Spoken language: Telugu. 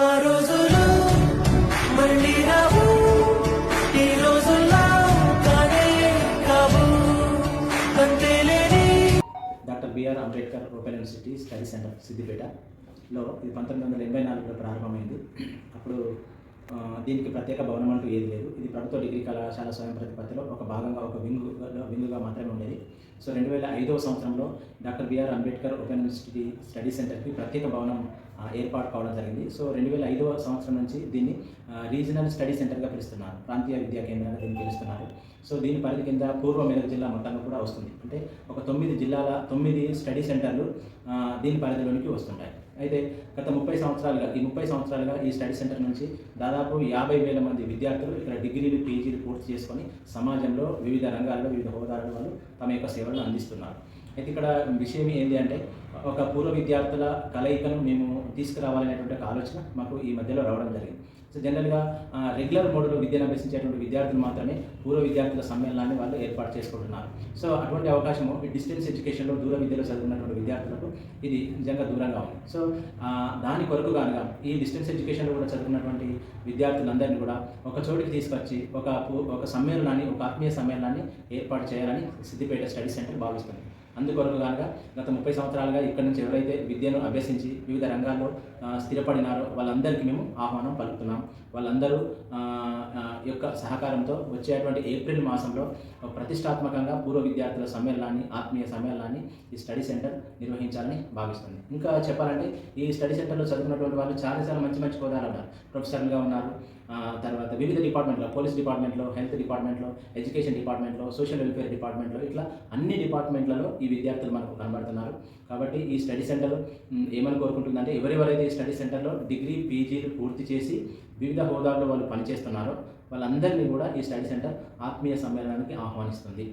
ఆ రోజులు మళ్ళీ రావు. ఈ రోజుల్లో కానే కావు. అంతేలేని. Doctor BR Ambedkar open university study centre సిద్దిపేటలో ఇది పంతొమ్మిది వందల ఎనభై నాలుగులో ప్రారంభమైంది. అప్పుడు దీనికి ప్రత్యేక భవనం అంటూ ఏది లేదు. ఇది ప్రభుత్వ డిగ్రీ కళాశాల స్వయం ప్రతిపత్తిలో ఒక భాగంగా ఒక వింగులో వింగుగా మాత్రమే ఉండేది. సో రెండు వేల ఐదవ సంవత్సరంలో doctor BR Ambedkar open university study సెంటర్కి ప్రత్యేక భవనం ఏర్పాటు కావడం జరిగింది. సో రెండు వేల ఐదవ సంవత్సరం నుంచి దీన్ని రీజనల్ స్టడీ సెంటర్గా పిలుస్తున్నారు. ప్రాంతీయ విద్యా కేంద్రంగా దీన్ని పిలుస్తున్నారు. సో దీని పరిధి కింద పూర్వ మెదక్ జిల్లా మొత్తంగా కూడా వస్తుంది. అంటే ఒక తొమ్మిది జిల్లాల తొమ్మిది స్టడీ సెంటర్లు దీని పరిధిలోనికి వస్తుంటాయి. అయితే గత ముప్పై సంవత్సరాలుగా ఈ ముప్పై సంవత్సరాలుగా ఈ స్టడీ సెంటర్ నుంచి దాదాపు యాభై వేల మంది విద్యార్థులు ఇక్కడ డిగ్రీలు పీజీలు పూర్తి చేసుకొని సమాజంలో వివిధ రంగాల్లో వివిధ హోదాలలో వాళ్ళు తమ యొక్క సేవలను అందిస్తున్నారు. అయితే ఇక్కడ విషయం ఏంటి అంటే ఒక పూర్వ విద్యార్థుల కలయికను మేము తీసుకురావాలనేటువంటి ఒక ఆలోచన మాకు ఈ మధ్యలో రావడం జరిగింది. సో జనరల్గా రెగ్యులర్ మోడ్లో విద్యను అభ్యసించేటువంటి విద్యార్థులు మాత్రమే పూర్వ విద్యార్థుల సమ్మేళనాన్ని వాళ్ళు ఏర్పాటు చేసుకుంటున్నారు. సో అటువంటి అవకాశము ఈ డిస్టెన్స్ ఎడ్యుకేషన్లో దూర విద్యలో చదువుతున్నటువంటి విద్యార్థులకు ఇది నిజంగా దూరంగా ఉంది. సో దాని కొరకు కానుగా ఈ డిస్టెన్స్ ఎడ్యుకేషన్లో కూడా చదువుకున్నటువంటి విద్యార్థులందరినీ కూడా ఒక చోటికి తీసుకొచ్చి ఒక ఒక సమ్మేళనాన్ని ఒక ఆత్మీయ సమ్మేళనాన్ని ఏర్పాటు చేయాలని సిద్దిపేట స్టడీ సెంటర్ భావిస్తుంది. అందుకొరకు కనుక గత ముప్పై సంవత్సరాలుగా ఇక్కడ నుంచి ఎవరైతే విద్యను అభ్యసించి వివిధ రంగాల్లో స్థిరపడినారో వాళ్ళందరికీ మేము ఆహ్వానం పలుకుతున్నాం. వాళ్ళందరూ యొక్క సహకారంతో వచ్చేటువంటి ఏప్రిల్ మాసంలో ప్రతిష్టాత్మకంగా పూర్వ విద్యార్థుల సమ్మేళనాన్ని ఆత్మీయ సమ్మేళనాన్ని ఈ స్టడీ సెంటర్ నిర్వహించాలని భావిస్తుంది. ఇంకా చెప్పాలంటే ఈ స్టడీ సెంటర్లో చదువుకున్నటువంటి వాళ్ళు చాలా చాలా మంచి మంచి హోదాలు ఉన్నారు ప్రొఫెసర్లుగా ఉన్నారు తర్వాత వివిధ డిపార్ట్మెంట్లో పోలీస్ డిపార్ట్మెంట్లో హెల్త్ డిపార్ట్మెంట్లో ఎడ్యుకేషన్ డిపార్ట్మెంట్లో సోషల్ వెల్ఫేర్ డిపార్ట్మెంట్లో ఇట్లా అన్ని డిపార్ట్మెంట్లలో ఈ విద్యార్థులు మనకు కనబడుతున్నారు. కాబట్టి ఈ స్టడీ సెంటర్ ఏమని కోరుకుంటుందంటే ఎవరెవరైతే ఈ స్టడీ సెంటర్లో డిగ్రీ పీజీలు పూర్తి చేసి వివిధ హోదాల్లో వాళ్ళు పనిచేస్తున్నారో వాళ్ళందరినీ కూడా ఈ స్టడీ సెంటర్ ఆత్మీయ సమ్మేళనానికి ఆహ్వానిస్తుంది.